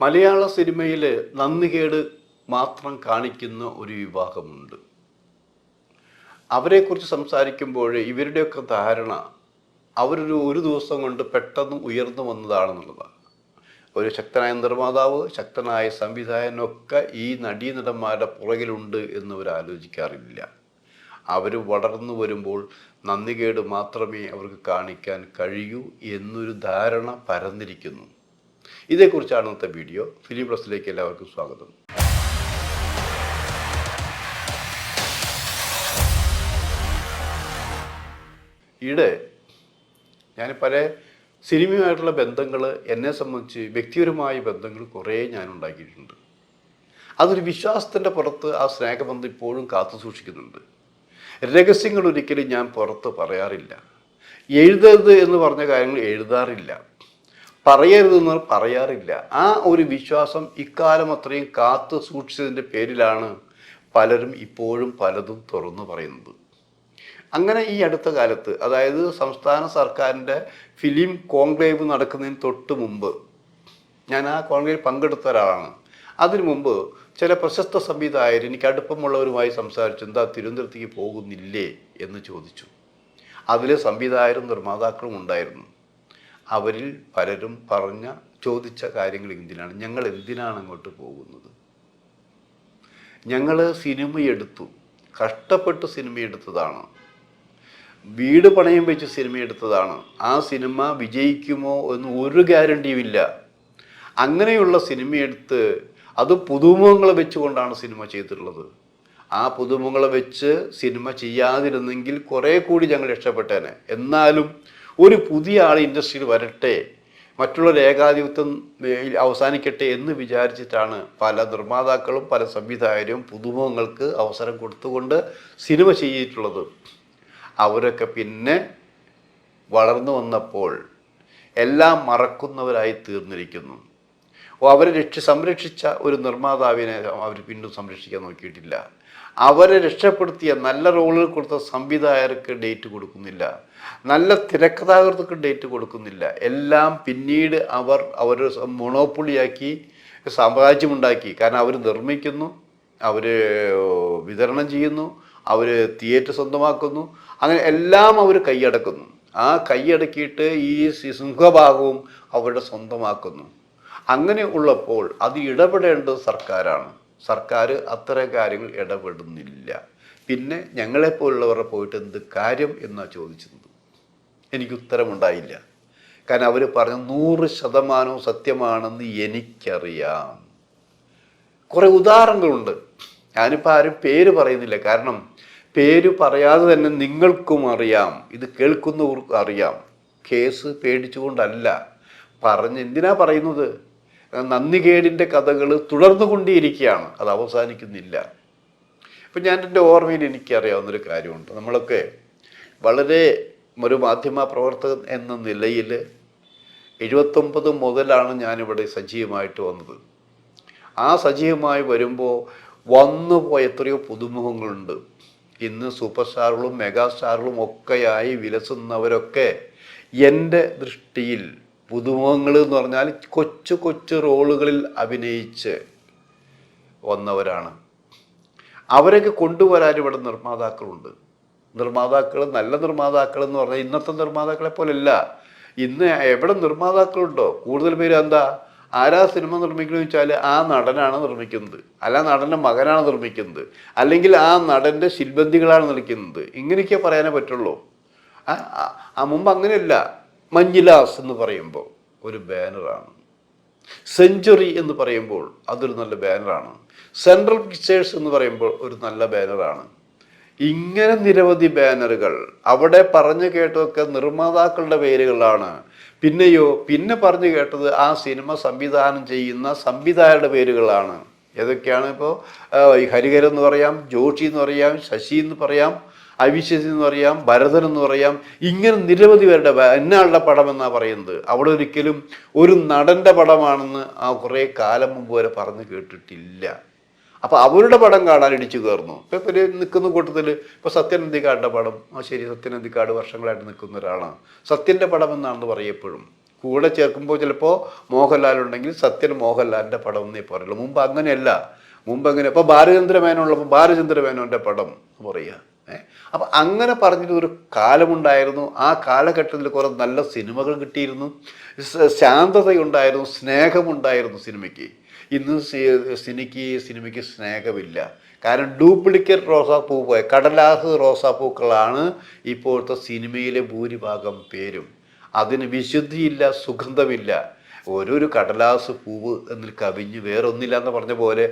മലയാള സിനിമയിൽ നന്ദികേട് മാത്രം കാണിക്കുന്ന ഒരു വിഭാഗമുണ്ട്. അവരെക്കുറിച്ച് സംസാരിക്കുമ്പോൾ ഇവരുടെയൊക്കെ ധാരണ അവരൊരു ഒരു ദിവസം കൊണ്ട് പെട്ടെന്ന് ഉയർന്നു വന്നതാണെന്നുള്ളതാണ്. ഒരു ശക്തനായ നിർമ്മാതാവ് ശക്തനായ സംവിധായകനൊക്കെ ഈ നടീനടന്മാരുടെ പുറകിലുണ്ട് എന്ന് അവർ ആലോചിക്കാറില്ല. അവർ വളർന്നു വരുമ്പോൾ നന്ദികേട് മാത്രമേ അവർക്ക് കാണിക്കാൻ കഴിയൂ എന്നൊരു ധാരണ പരന്നിരിക്കുന്നു. ഇതേക്കുറിച്ചാണ് ഇന്നത്തെ വീഡിയോ. ഫിലിം പ്ലസിലേക്ക് എല്ലാവർക്കും സ്വാഗതം. ഈയിടെ ഞാൻ പല സിനിമയുമായിട്ടുള്ള ബന്ധങ്ങൾ എന്നെ സംബന്ധിച്ച് വ്യക്തിപരമായ ബന്ധങ്ങൾ കുറേ ഞാൻ ഉണ്ടാക്കിയിട്ടുണ്ട് അതൊരു വിശ്വാസത്തിന്റെ പുറത്ത് ആ സ്നേഹബന്ധം ഇപ്പോഴും കാത്തു സൂക്ഷിക്കുന്നുണ്ട്. രഹസ്യങ്ങൾ ഒരിക്കലും ഞാൻ പുറത്ത് പറയാറില്ല. എഴുതരുത് എന്ന് പറഞ്ഞ കാര്യങ്ങൾ എഴുതാറില്ല. പറയരുതെന്ന് പറയാറില്ല. ആ ഒരു വിശ്വാസം ഇക്കാലം അത്രയും കാത്തു സൂക്ഷിച്ചതിന്റെ പേരിലാണ് പലരും ഇപ്പോഴും പലതും തുറന്നു പറയുന്നത്. അങ്ങനെ ഈ അടുത്ത കാലത്ത് അതായത് സംസ്ഥാന സർക്കാരിന്റെ ഫിലിം കോൺക്ലേവ് നടക്കുന്നതിന് തൊട്ട് മുമ്പ് ഞാൻ ആ കോൺക്ലേവ് പങ്കെടുത്ത ഒരാളാണ്. അതിനു മുമ്പ് ചില പ്രശസ്ത സംവിധായകർ എനിക്ക് അടുപ്പമുള്ളവരുമായി സംസാരിച്ചു എന്താ തിരുവനന്തപുരത്തേക്ക് പോകുന്നില്ലേ? എന്ന് ചോദിച്ചു. അതിൽ സംവിധായകരും നിർമ്മാതാക്കളും ഉണ്ടായിരുന്നു. അവരിൽ പലരും പറഞ്ഞ ചോദിച്ച കാര്യങ്ങൾ എന്തിനാണ്? ഞങ്ങൾ എന്തിനാണ് അങ്ങോട്ട് പോകുന്നത്? ഞങ്ങൾ സിനിമയെടുത്തു കഷ്ടപ്പെട്ട് സിനിമയെടുത്തതാണ് വീട് പണയം വെച്ച് സിനിമയെടുത്തതാണ് ആ സിനിമ വിജയിക്കുമോ എന്ന് ഒരു ഗ്യാരണ്ടിയും ഇല്ല. അങ്ങനെയുള്ള സിനിമയെടുത്ത് അത് പുതുമുഖങ്ങൾ വെച്ചുകൊണ്ടാണ് സിനിമ ചെയ്തിട്ടുള്ളത്. ആ പുതുമുഖങ്ങളെ വെച്ച് സിനിമ ചെയ്യാതിരുന്നെങ്കിൽ കുറേ കൂടി ഞങ്ങൾ രക്ഷപ്പെട്ടേനെ. എന്നാലും ഒരു പുതിയ ആൾ ഇൻഡസ്ട്രിയിൽ വരട്ടെ മറ്റുള്ള ഏകാധിപത്യം അവസാനിക്കട്ടെ എന്ന് വിചാരിച്ചിട്ടാണ് പല നിർമ്മാതാക്കളും പല സംവിധായകരും പുതുമുഖങ്ങൾക്ക് അവസരം കൊടുത്തുകൊണ്ട് സിനിമ ചെയ്തിട്ടുള്ളത്. അവരൊക്കെ പിന്നെ വളർന്നു വന്നപ്പോൾ എല്ലാം മറക്കുന്നവരായി തീർന്നിരിക്കുന്നു. അവരെ രക്ഷ സംരക്ഷിച്ച ഒരു നിർമ്മാതാവിനെ അവർ പിന്നും സംരക്ഷിക്കാൻ നോക്കിയിട്ടില്ല. അവരെ രക്ഷപ്പെടുത്തിയ നല്ല റോളുകൾ കൊടുത്ത സംവിധായകർക്ക് ഡേറ്റ് കൊടുക്കുന്നില്ല. നല്ല തിരക്കഥാകൃതർക്ക് ഡേറ്റ് കൊടുക്കുന്നില്ല. എല്ലാം പിന്നീട് അവർ അവർ മൊണോപ്പൊളിയാക്കി സാമ്രാജ്യമുണ്ടാക്കി. കാരണം അവർ നിർമ്മിക്കുന്നു അവർ വിതരണം ചെയ്യുന്നു അവർ തിയേറ്റർ സ്വന്തമാക്കുന്നു. അങ്ങനെ എല്ലാം അവർ കൈയടക്കുന്നു. ആ കൈയടക്കിയിട്ട് ഈ സിംഹഭാഗവും അവരുടെ സ്വന്തമാക്കുന്നു. അങ്ങനെ ഉള്ളപ്പോൾ അത് ഇടപെടേണ്ടത് സർക്കാരാണ്. സർക്കാർ അത്തരം കാര്യങ്ങൾ ഇടപെടുന്നില്ല. പിന്നെ ഞങ്ങളെപ്പോലുള്ളവരെ പോയിട്ട് എന്ത് കാര്യം എന്നാണ് ചോദിച്ചത്? എനിക്ക് ഉത്തരമുണ്ടായില്ല. കാരണം അവർ പറഞ്ഞു നൂറ് ശതമാനവും സത്യമാണെന്ന് എനിക്കറിയാം. കുറേ ഉദാഹരണങ്ങളുണ്ട്. ഞാനിപ്പോൾ ആരും പേര് പറയുന്നില്ല. കാരണം പേര് പറയാതെ തന്നെ നിങ്ങൾക്കും അറിയാം. ഇത് കേൾക്കുന്നവർക്കും അറിയാം. കേസ് പേടിച്ചുകൊണ്ടല്ല. പറഞ്ഞ് എന്തിനാ പറയുന്നത്? നന്ദികേടിന്റെ കഥകൾ തുടർന്നുകൊണ്ടേയിരിക്കുകയാണ് അത് അവസാനിക്കുന്നില്ല. ഇപ്പം ഞാൻ എന്റെ ഓർമ്മയിൽ എനിക്കറിയാവുന്നൊരു കാര്യമുണ്ട്. നമ്മളൊക്കെ വളരെ ഒരു മാധ്യമ പ്രവർത്തകൻ എന്ന നിലയിൽ എഴുപത്തൊമ്പത് മുതലാണ് ഞാനിവിടെ സജീവമായിട്ട് വന്നത്. ആ സജീവമായി വരുമ്പോൾ വന്നു പോയ എത്രയോ പുതുമുഖങ്ങളുണ്ട്. ഇന്ന് സൂപ്പർ സ്റ്റാറുകളും മെഗാ ഒക്കെയായി വിലസുന്നവരൊക്കെ എന്റെ ദൃഷ്ടിയിൽ പുതുമുഖങ്ങൾ എന്ന് പറഞ്ഞാൽ കൊച്ചു കൊച്ചു റോളുകളിൽ അഭിനയിച്ച് വന്നവരാണ്. അവരൊക്കെ കൊണ്ടുവരാൻ ഇവിടെ നിർമ്മാതാക്കളുണ്ട്. നിർമ്മാതാക്കൾ നല്ല നിർമ്മാതാക്കൾ എന്ന് പറഞ്ഞാൽ ഇന്നത്തെ നിർമ്മാതാക്കളെ പോലെയല്ല. ഇന്ന് എവിടെ നിർമ്മാതാക്കളുണ്ടോ? കൂടുതൽ പേര് എന്താ? ആരാ സിനിമ നിർമ്മിക്കുന്നത് വെച്ചാൽ ആ നടനാണ് നിർമ്മിക്കുന്നത്. അല്ല നടന്റെ മകനാണ് നിർമ്മിക്കുന്നത്. അല്ലെങ്കിൽ ആ നടന്റെ ശിൽബന്ധികളാണ് നിൽക്കുന്നത് ഇങ്ങനെയൊക്കെ പറയാനേ പറ്റുള്ളൂ. ആ മുമ്പ് അങ്ങനെയല്ല. മഞ്ജിലാസ് എന്ന് പറയുമ്പോൾ ഒരു ബാനറാണ്. സെഞ്ചുറി എന്ന് പറയുമ്പോൾ അതൊരു നല്ല ബാനറാണ്. സെൻട്രൽ പിക്ചേഴ്സ് എന്ന് പറയുമ്പോൾ ഒരു നല്ല ബാനറാണ്. ഇങ്ങനെ നിരവധി ബാനറുകൾ അവിടെ പറഞ്ഞു കേട്ടതൊക്കെ നിർമ്മാതാക്കളുടെ പേരുകളാണ്. പിന്നെയോ പിന്നെ പറഞ്ഞു കേട്ടത് ആ സിനിമ സംവിധാനം ചെയ്യുന്ന സംവിധായകരുടെ പേരുകളാണ്. ഏതൊക്കെയാണ് ഇപ്പോൾ? ഹരിഹരൻ എന്ന് പറയാം ജോഷി എന്ന് പറയാം ശശി എന്ന് പറയാം അവിശ്വസി എന്ന് പറയാം ഭരതൻ എന്ന് പറയാം ഇങ്ങനെ നിരവധി പേരുടെ എന്നാളുടെ പടം എന്നാണ് പറയുന്നത്. അവിടെ ഒരിക്കലും ഒരു നടന്റെ പടമാണെന്ന് ആ കുറേ കാലം മുമ്പ് വരെ പറഞ്ഞു കേട്ടിട്ടില്ല. അപ്പോൾ അവരുടെ പടം കാണാൻ ഇടിച്ചു കയറുന്നു. ഇപ്പം നിൽക്കുന്ന കൂട്ടത്തിൽ ഇപ്പോൾ സത്യനന്ദിക്കാടിന്റെ പടം ആ ശരി സത്യനന്ദിക്കാട് വർഷങ്ങളായിട്ട് നിൽക്കുന്ന ഒരാളാണ്. സത്യന്റെ പടം എന്നാണെന്ന് പറയപ്പോഴും കൂടെ ചേർക്കുമ്പോൾ ചിലപ്പോൾ മോഹൻലാൽ ഉണ്ടെങ്കിൽ സത്യൻ മോഹൻലാലിന്റെ പടം എന്നേ പറയുള്ളൂ. മുമ്പ് അങ്ങനെയല്ല. മുമ്പ് അങ്ങനെ ഇപ്പോൾ ബാലചന്ദ്ര ഉള്ളപ്പോൾ ബാലചന്ദ്ര മേനോന്റെ പടം എന്ന് പറയുക അപ്പം അങ്ങനെ പറഞ്ഞിട്ട് ഒരു കാലമുണ്ടായിരുന്നു. ആ കാലഘട്ടത്തിൽ കുറേ നല്ല സിനിമകൾ കിട്ടിയിരുന്നു. ശാന്തതയുണ്ടായിരുന്നു സ്നേഹമുണ്ടായിരുന്നു സിനിമയ്ക്ക്. ഇന്ന് സിനിക്ക് സിനിമയ്ക്ക് സ്നേഹമില്ല. കാരണം ഡ്യൂപ്ലിക്കേറ്റ് റോസാപ്പൂ പോയ കടലാസ് റോസാപ്പൂക്കളാണ് ഇപ്പോഴത്തെ സിനിമയിലെ ഭൂരിഭാഗം പേരും. അതിന് വിശുദ്ധിയില്ല സുഗന്ധമില്ല. ഓരോരു കടലാസ് പൂവ് എന്നിൽ കവിഞ്ഞ് വേറൊന്നില്ല എന്ന് പറഞ്ഞ പോലെ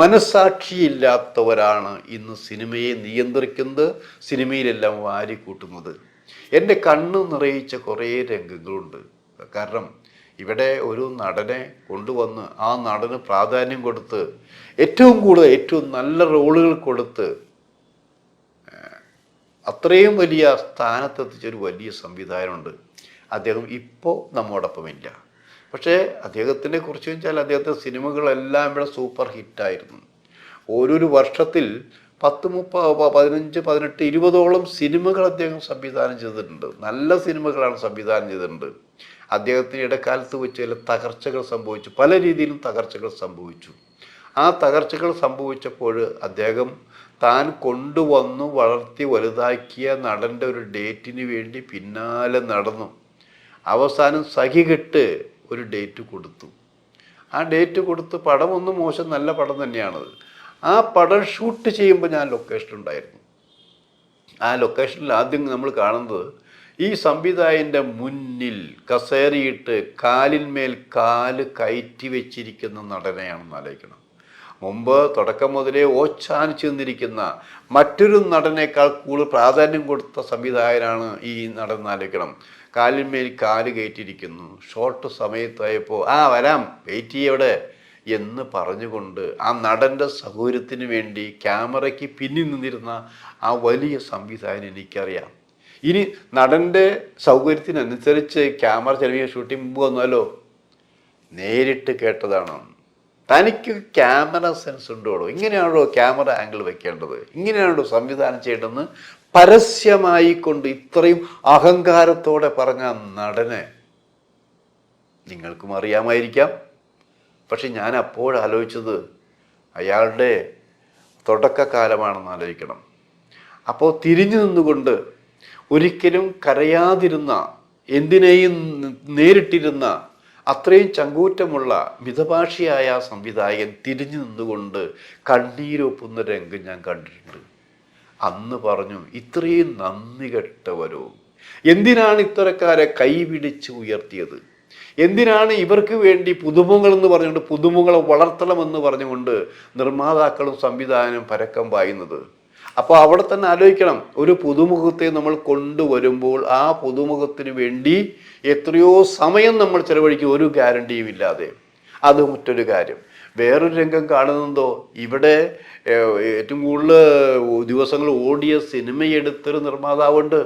മനസാക്ഷിയില്ലാത്തവരാണ് ഇന്ന് സിനിമയെ നിയന്ത്രിക്കുന്നത് സിനിമയിലെല്ലാം വാരിക്കൂട്ടുന്നത്. എന്റെ കണ്ണ് നിറയിച്ച കുറേ രംഗങ്ങളുണ്ട്. കാരണം ഇവിടെ ഒരു നടനെ കൊണ്ടുവന്ന് ആ നടന് പ്രാധാന്യം കൊടുത്ത് ഏറ്റവും കൂടുതൽ ഏറ്റവും നല്ല റോളുകൾ കൊടുത്ത് അത്രയും വലിയ സ്ഥാനത്തെത്തിച്ചൊരു വലിയ സംവിധാനമുണ്ട് അദ്ദേഹം ഇപ്പോൾ നമ്മോടൊപ്പമില്ല. പക്ഷേ അദ്ദേഹത്തിനെ കുറിച്ച് വെച്ചാൽ അദ്ദേഹത്തെ സിനിമകളെല്ലാം ഇവിടെ സൂപ്പർ ഹിറ്റായിരുന്നു. ഓരോരു വർഷത്തിൽ പത്ത് മുപ്പ പതിനഞ്ച് പതിനെട്ട് ഇരുപതോളം സിനിമകൾ അദ്ദേഹം സംവിധാനം ചെയ്തിട്ടുണ്ട്. നല്ല സിനിമകളാണ് സംവിധാനം ചെയ്തിട്ടുണ്ട്. അദ്ദേഹത്തിന് ഇടക്കാലത്ത് വെച്ച് ചില തകർച്ചകൾ സംഭവിച്ചു. പല രീതിയിലും തകർച്ചകൾ സംഭവിച്ചു. ആ തകർച്ചകൾ സംഭവിച്ചപ്പോൾ അദ്ദേഹം താൻ കൊണ്ടുവന്നു വളർത്തി വലുതാക്കിയ നടന്റെ ഒരു ഡേറ്റിന് വേണ്ടി പിന്നാലെ നടന്നു. അവസാനം സഹികെട്ട് ഒരു ഡേറ്റ് കൊടുത്തു. ആ ഡേറ്റ് കൊടുത്ത് പടമൊന്നും മോശം നല്ല പടം തന്നെയാണത് ആ പടം ഷൂട്ട് ചെയ്യുമ്പോൾ ഞാൻ ലൊക്കേഷൻ ഉണ്ടായിരുന്നു. ആ ലൊക്കേഷനിൽ ആദ്യം നമ്മൾ കാണുന്നത് ഈ സംവിധായകന്റെ മുന്നിൽ കസേരയിട്ട് കാലിന്മേൽ കാൽ കയറ്റി വെച്ചിരിക്കുന്ന നടനെയാണെന്ന് ആലോചിക്കണം. മുമ്പ് തുടക്കം മുതലേ ഓച്ചാനിച്ചു നിന്നിരിക്കുന്ന മറ്റൊരു നടനേക്കാൾ കൂടുതൽ പ്രാധാന്യം കൊടുത്ത സംവിധായകനാണ് ഈ നടൻ ആലോചിക്കണം. കാലിന്മേൽ കാൽ കയറ്റിയിരിക്കുന്നു. ഷോർട്ട് സമയത്തായപ്പോൾ ആ വരാം വെയിറ്റ് ചെയ്യവിടെ എന്ന് പറഞ്ഞുകൊണ്ട് ആ നടന്റെ സൗകര്യത്തിന് വേണ്ടി ക്യാമറയ്ക്ക് പിന്നിൽ നിന്നിരുന്ന ആ വലിയ സംവിധാനം എനിക്കറിയാം. ഇനി നടന്റെ സൗകര്യത്തിനനുസരിച്ച് ക്യാമറ ചെലവിയ ഷൂട്ടിംഗ് വന്നാലോ? നേരിട്ട് കേട്ടതാണ്. തനിക്ക് ക്യാമറ സെൻസ് ഉണ്ടോ ഇങ്ങനെയാണോ ക്യാമറ ആംഗിൾ വെക്കേണ്ടത്? ഇങ്ങനെയാണോ സംവിധാനം ചെയ്യേണ്ടതെന്ന് പരസ്യമായി കൊണ്ട് ഇത്രയും അഹങ്കാരത്തോടെ പറഞ്ഞ നടനെ നിങ്ങൾക്കും അറിയാമായിരിക്കാം. പക്ഷെ ഞാൻ അപ്പോഴാലോചിച്ചത് അയാളുടെ തുടക്കകാലമാണെന്ന് ആലോചിക്കണം. അപ്പോൾ തിരിഞ്ഞു നിന്നുകൊണ്ട് ഒരിക്കലും കരയാതിരുന്ന എന്തിനേയും നേരിട്ടിരുന്ന അത്രയും ചങ്കൂറ്റമുള്ള മിതഭാഷിയായ സംവിധായകൻ തിരിഞ്ഞു നിന്നുകൊണ്ട് കണ്ണീരൊപ്പുന്ന രംഗം ഞാൻ കണ്ടിട്ടുണ്ട്. അന്ന് പറഞ്ഞു ഇത്രയും നന്ദി കെട്ടവരോ? എന്തിനാണ് ഇത്തരക്കാരെ കൈവിടിച്ച് ഉയർത്തിയത്? എന്തിനാണ് ഇവർക്ക് വേണ്ടി പുതുമുഖങ്ങൾ എന്ന് പറഞ്ഞുകൊണ്ട് പുതുമുഖങ്ങളെ വളർത്തണമെന്ന് പറഞ്ഞുകൊണ്ട് നിർമ്മാതാക്കളും സംവിധാനം പരക്കം പായുന്നത്? അപ്പോൾ അവിടെ തന്നെ ആലോചിക്കണം ഒരു പുതുമുഖത്തെ നമ്മൾ കൊണ്ടുവരുമ്പോൾ ആ പുതുമുഖത്തിന് വേണ്ടി എത്രയോ സമയം നമ്മൾ ചെലവഴിക്കും ഒരു ഗ്യാരണ്ടിയും ഇല്ലാതെ. അത് മറ്റൊരു കാര്യം. വേറൊരു രംഗം കാണുന്നതോ ഇവിടെ ഏറ്റവും കൂടുതൽ ദിവസങ്ങൾ ഓടിയ സിനിമയെടുത്തൊരു നിർമ്മാതാവുണ്ട്.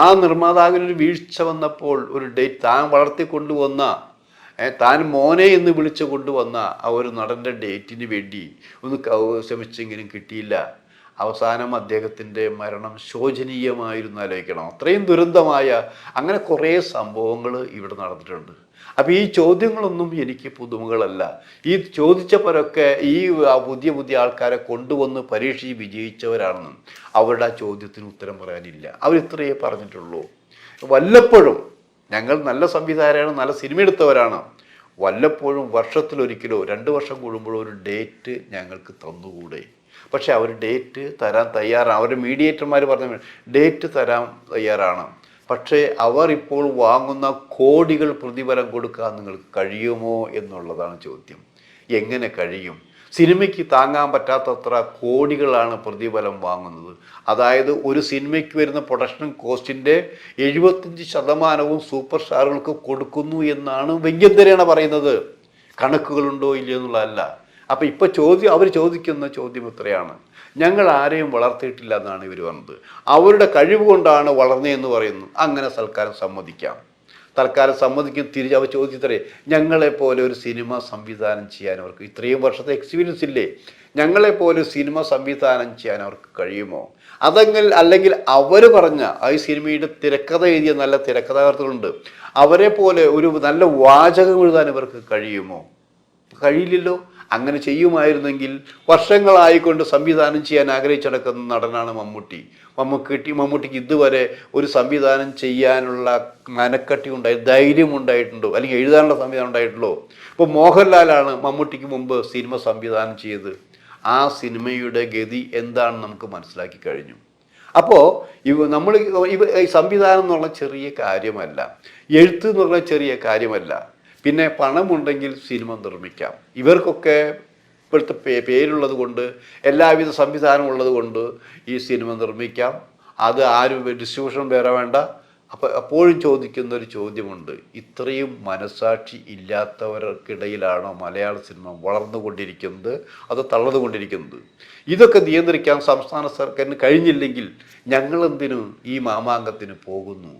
ആ നിർമ്മാതാവിനൊരു വീഴ്ച വന്നപ്പോൾ ഒരു ഡേറ്റ് താൻ വളർത്തിക്കൊണ്ടുവന്ന താൻ മോനെ എന്ന് വിളിച്ചു കൊണ്ടുവന്ന ആ ഒരു നടന്റെ ഡേറ്റിന് വേണ്ടി ഒന്ന് ശ്രമിച്ചെങ്കിലും കിട്ടിയില്ല. അവസാനം അദ്ദേഹത്തിന്റെ മരണം ശോചനീയമായിരുന്നു ആലോചിക്കണം. അത്രയും ദുരന്തമായ അങ്ങനെ കുറേ സംഭവങ്ങൾ ഇവിടെ നടന്നിട്ടുണ്ട്. അപ്പോൾ ഈ ചോദ്യങ്ങളൊന്നും എനിക്ക് പുതുമകളല്ല. ഈ ചോദിച്ചവരൊക്കെ ഈ പുതിയ പുതിയ ആൾക്കാരെ കൊണ്ടുവന്ന് പരീക്ഷിച്ച് വിജയിച്ചവരാണെന്നും അവരുടെ ആ ചോദ്യത്തിന് ഉത്തരം പറയാനില്ല. അവരിത്രയേ പറഞ്ഞിട്ടുള്ളൂ. വല്ലപ്പോഴും ഞങ്ങൾ നല്ല സംവിധായകരാണ് നല്ല സിനിമ എടുത്തവരാണ്. വല്ലപ്പോഴും വർഷത്തിലൊരിക്കലോ രണ്ട് വർഷം കൂടുമ്പോഴോ ഒരു ഡേറ്റ് ഞങ്ങൾക്ക് തന്നുകൂടെ? പക്ഷെ അവർ ഡേറ്റ് തരാൻ തയ്യാറാണ്. അവരുടെ മീഡിയേറ്റർമാർ പറഞ്ഞ ഡേറ്റ് തരാൻ തയ്യാറാണ്. പക്ഷേ അവർ ഇപ്പോൾ വാങ്ങുന്ന കോടികൾ പ്രതിഫലം കൊടുക്കാൻ നിങ്ങൾക്ക് കഴിയുമോ എന്നുള്ളതാണ് ചോദ്യം. എങ്ങനെ കഴിയും? സിനിമയ്ക്ക് താങ്ങാൻ പറ്റാത്തത്ര കോടികളാണ് പ്രതിഫലം വാങ്ങുന്നത്. അതായത് ഒരു സിനിമയ്ക്ക് വരുന്ന പ്രൊഡക്ഷൻ കോസ്റ്റിന്റെ എഴുപത്തഞ്ച് ശതമാനവും സൂപ്പർ സ്റ്റാറുകൾക്ക് കൊടുക്കുന്നു എന്നാണ് വ്യംഗ്യന്തരേണ പറയുന്നത്. കണക്കുകളുണ്ടോ ഇല്ലയോ എന്നുള്ളതല്ല. അപ്പം ഇപ്പോൾ ചോദ്യം അവർ ചോദിക്കുന്ന ചോദ്യം ഇത്രയാണ്. ഞങ്ങൾ ആരെയും വളർത്തിയിട്ടില്ല എന്നാണ് ഇവർ പറഞ്ഞത്. അവരുടെ കഴിവ് കൊണ്ടാണ് വളർന്നതെന്ന് പറയുന്നു. അങ്ങനെ സൽക്കാരം സമ്മതിക്കാം. തൽക്കാലം സമ്മതിക്കും തിരിച്ച് അവർ ചോദിച്ചത്രേ ഞങ്ങളെപ്പോലെ ഒരു സിനിമ സംവിധാനം ചെയ്യാൻ അവർക്ക് ഇത്രയും വർഷത്തെ എക്സ്പീരിയൻസ് ഇല്ലേ? ഞങ്ങളെപ്പോലെ സിനിമ സംവിധാനം ചെയ്യാൻ അവർക്ക് കഴിയുമോ? അതെങ്കിൽ അല്ലെങ്കിൽ അവർ പറഞ്ഞ ആ സിനിമയുടെ തിരക്കഥ എഴുതിയ നല്ല തിരക്കഥാകൃത്തുകളുണ്ട്. അവരെ പോലെ ഒരു നല്ല വാചകം എഴുതാൻ ഇവർക്ക് കഴിയുമോ? കഴിയില്ലല്ലോ. അങ്ങനെ ചെയ്യുമായിരുന്നെങ്കിൽ വർഷങ്ങളായിക്കൊണ്ട് സംവിധാനം ചെയ്യാൻ ആഗ്രഹിച്ചു നടക്കുന്ന നടനാണ് മമ്മൂട്ടി. മമ്മൂട്ടി മമ്മൂട്ടിക്ക് ഇതുവരെ ഒരു സംവിധാനം ചെയ്യാനുള്ള മനക്കട്ടി ഉണ്ടായി ധൈര്യം ഉണ്ടായിട്ടുണ്ടോ? അല്ലെങ്കിൽ എഴുതാനുള്ള സംവിധാനം ഉണ്ടായിട്ടുള്ളൂ ഇപ്പോൾ മോഹൻലാലാണ് മമ്മൂട്ടിക്ക് മുമ്പ് സിനിമ സംവിധാനം ചെയ്ത്. ആ സിനിമയുടെ ഗതി എന്താണെന്ന് നമുക്ക് മനസ്സിലാക്കി കഴിഞ്ഞു. അപ്പോൾ ഇവ നമ്മൾ ഇവ സംവിധാനം എന്നുള്ള ചെറിയ കാര്യമല്ല. എഴുത്ത് എന്നുള്ള ചെറിയ കാര്യമല്ല. പിന്നെ പണമുണ്ടെങ്കിൽ സിനിമ നിർമ്മിക്കാം. ഇവർക്കൊക്കെ ഇപ്പോഴത്തെ പേ പേരുള്ളത് കൊണ്ട് എല്ലാവിധ സംവിധാനം ഉള്ളത് കൊണ്ട് ഈ സിനിമ നിർമ്മിക്കാം. അത് ആരും ഡിസ്ട്രിബ്യൂഷൻ വേറെ വേണ്ട. അപ്പോൾ അപ്പോഴും ചോദിക്കുന്ന ഒരു ചോദ്യമുണ്ട്. ഇത്രയും മനസാക്ഷി ഇല്ലാത്തവർക്കിടയിലാണോ മലയാള സിനിമ വളർന്നുകൊണ്ടിരിക്കുന്നത്? അത് തളർന്നുകൊണ്ടിരിക്കുന്നത് ഇതൊക്കെ നിയന്ത്രിക്കാൻ സംസ്ഥാന സർക്കാരിന് കഴിഞ്ഞില്ലെങ്കിൽ ഞങ്ങളെന്തിനു ഈ മാമാങ്കത്തിന് പോകുന്നു?